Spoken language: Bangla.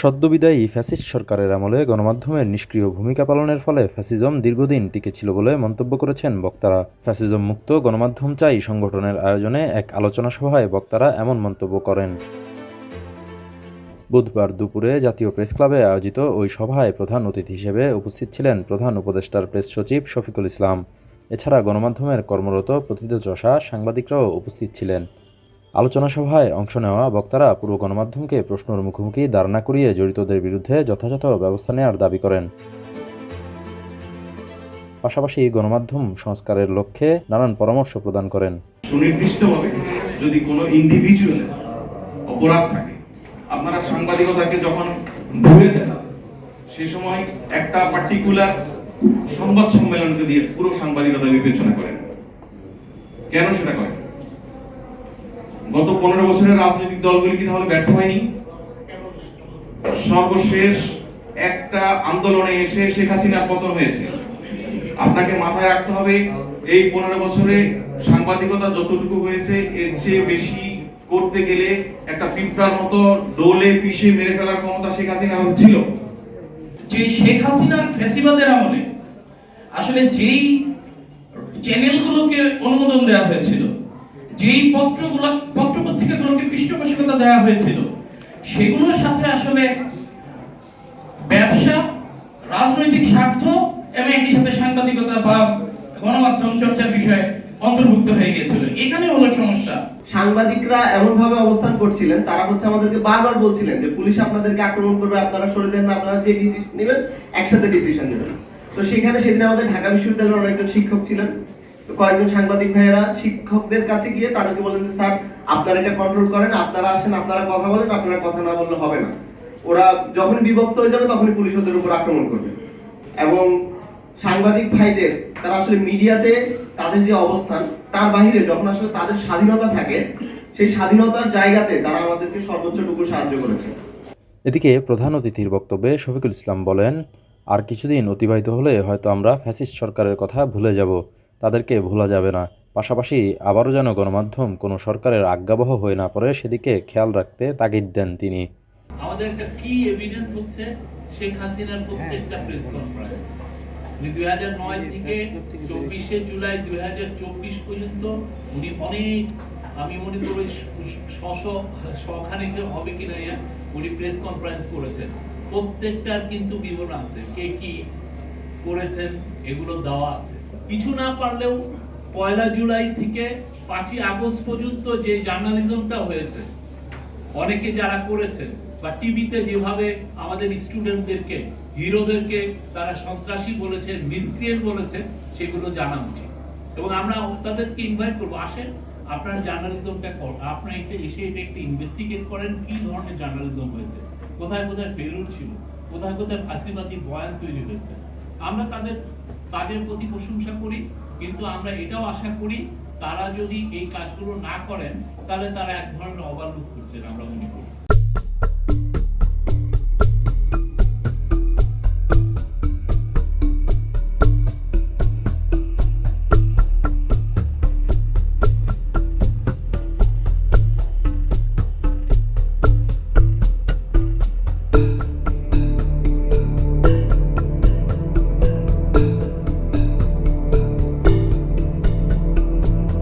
সদ্যবিদায়ী ফ্যাসিস্ট সরকারের আমলে গণমাধ্যমের নিষ্ক্রিয় ভূমিকা পালনের ফলে ফ্যাসিজম দীর্ঘদিন টিকে ছিল বলে মন্তব্য করেছেন বক্তারা। ফ্যাসিজম মুক্ত গণমাধ্যম চাই সংগঠনের আয়োজনে এক আলোচনা সভায় বক্তারা এমন মন্তব্য করেন। বুধবার দুপুরে জাতীয় প্রেস ক্লাবে আয়োজিত ওই সভায় প্রধান অতিথি হিসেবে উপস্থিত ছিলেন প্রধান উপদেষ্টার প্রেস সচিব শফিকুল ইসলাম। এছাড়া গণমাধ্যমের কর্মরত প্রথিতযশা সাংবাদিকরাও উপস্থিত ছিলেন। আলোচনা সভায় অংশ নেওয়া বক্তারা পূর্ব গণমাধ্যমকে প্রশ্নের মুখোমুখি না করিয়ে জড়িতদের বিরুদ্ধে যথাযথ ব্যবস্থা নেওয়ার দাবি করেন। পাশাপাশি গণমাধ্যম সংস্কারের লক্ষ্যে নানান পরামর্শ প্রদান করেন। সুনির্দিষ্টভাবে যদি কোনো ইন্ডিভিজুয়ালের অপরাধ থাকে, আপনারা সাংবাদিকতাকে যখন ধুয়ে দেন সে সময় একটা পার্টিকুলার সংবাদ সম্মেলনকে দিয়ে পুরো সাংবাদিকতা বিবেচনা করেন। কেন সেটা করেন? গত পনেরো বছরের রাজনৈতিক দলগুলি কি তাহলে ব্যর্থ হয়নি? সর্বশেষ একটা আন্দোলনে এসে শেখ হাসিনার পতন হয়েছে। আপনাকে মাথায় রাখতে হবে, এই পনেরো বছরে সাংবাদিকতা যতটুকু হয়েছে, এর চেয়ে বেশি করতে গেলে একটা পিঁপড়ার মতো ডোলে পিষে মেরে ফেলার ক্ষমতা শেখ হাসিনার ছিল। যে শেখ হাসিনার ফ্যাসিবাদের আমলে আসলে যেই চ্যানেলগুলোকে অনুমোদন দেওয়া হয়েছিল যেই পত্রগুলো পত্র পত্রিকাগুলোকে পৃষ্ঠপোষকতা দেওয়া হয়েছিল, সেগুলোর সাথে আসলে ব্যবসা, রাজনৈতিক স্বার্থ এবং একই সাথে সাংবাদিকতা বা গণমাধ্যম চর্চার বিষয়ে অন্তর্ভুক্ত হয়ে গিয়েছিল। এখানে হলো সমস্যা। সাংবাদিকরা এমন ভাবে অবস্থান করছিলেন, তারা হচ্ছে আমাদেরকে বারবার বলছিলেন যে পুলিশ আপনাদেরকে আক্রমণ করবে, আপনারা সরে যান আপনারা যে ডিসিশন নেবেন, একসাথে ডিসিশন নেবেন। তো সেখানে সেদিন আমাদের ঢাকা বিশ্ববিদ্যালয়ের অনেকজন শিক্ষক ছিলেন। কয়েকজন সাংবাদিক ভাইয়েরা শিক্ষকদের কাছে গিয়ে তাদেরকে বলেন যে, স্যার, আপনারা এটা কন্ট্রোল করেন, আপনারা আসেন, আপনারা কথা বলেন, আপনারা কথা না বললে হবে না। ওরা যখন বিভক্ত হয়ে যাবে, তখনই পুলিশ ওদের উপর আক্রমণ করবে। এবং সাংবাদিক ভাইদের, তারা আসলে মিডিয়াতে তাদের যে অবস্থান, তার বাহিরে যখন আসলে তাদের স্বাধীনতা থাকে, সেই স্বাধীনতার জায়গাতে তারা আমাদেরকে সর্বোচ্চটুকু সাহায্য করেছে। এদিকে প্রধান অতিথির বক্তব্যে শফিকুল ইসলাম বলেন, আর কিছুদিন অতিবাহিত হলে হয়তো আমরা ফ্যাসিস্ট সরকারের কথা ভুলে যাব। তাদেরকে ভোলা যাবে না। পাশাপাশি আবারও যেন গণমাধ্যম কোনো সরকারের আজ্ঞাবহ হয়ে না পড়ে সেদিকে খেয়াল রাখতে তাগিদ দেন তিনি। আমাদের একটা কি এভিডেন্স হচ্ছে? শেখ হাসিনার প্রত্যেকটা প্রেস কনফারেন্স উনি দুই হাজার নয় থেকে চব্বিশে জুলাই দুই হাজার চব্বিশ পর্যন্ত উনি অনেক আমি মনে করি ছশ শখানেক হবে কিনা ইয়া, উনি প্রেস কনফারেন্স করেছেন। প্রত্যেকটার কিন্তু বিবরণ আছে। কে কি করেছেন এগুলো দেওয়া আছে। কিছু না পারলেও পয়লা জুলাই থেকে পাঁচই আগস্ট পর্যন্ত যে জার্নালিজমটা হয়েছে, অনেকে যারা করেছেন বা টিভিতে যেভাবে আমাদের স্টুডেন্টদেরকে, হিরোদেরকে তারা সন্ত্রাসী বলেছেন মিসক্রিয়েন্ট বলেছেন সেগুলো জানা উচিত। এবং আমরা তাদেরকে ইনভাইট করব, আসেন, আপনার জার্নালিজমটা কর আপনার এটা এসে এটা একটু ইনভেস্টিগেট করেন, কি ধরনের জার্নালিজম হয়েছে, কোথায় কোথায় ফেরুল ছিল, কোথায় কোথায় ফাঁসিবাদী বয়ান তৈরি হয়েছে। আমরা তাদের কাজের প্রতি প্রশংসা করি, কিন্তু আমরা এটাও আশা করি তারা যদি এই কাজগুলো না করেন, তাহলে তারা এক ধরনের অবাল্য করছেন, আমরা মনে করি।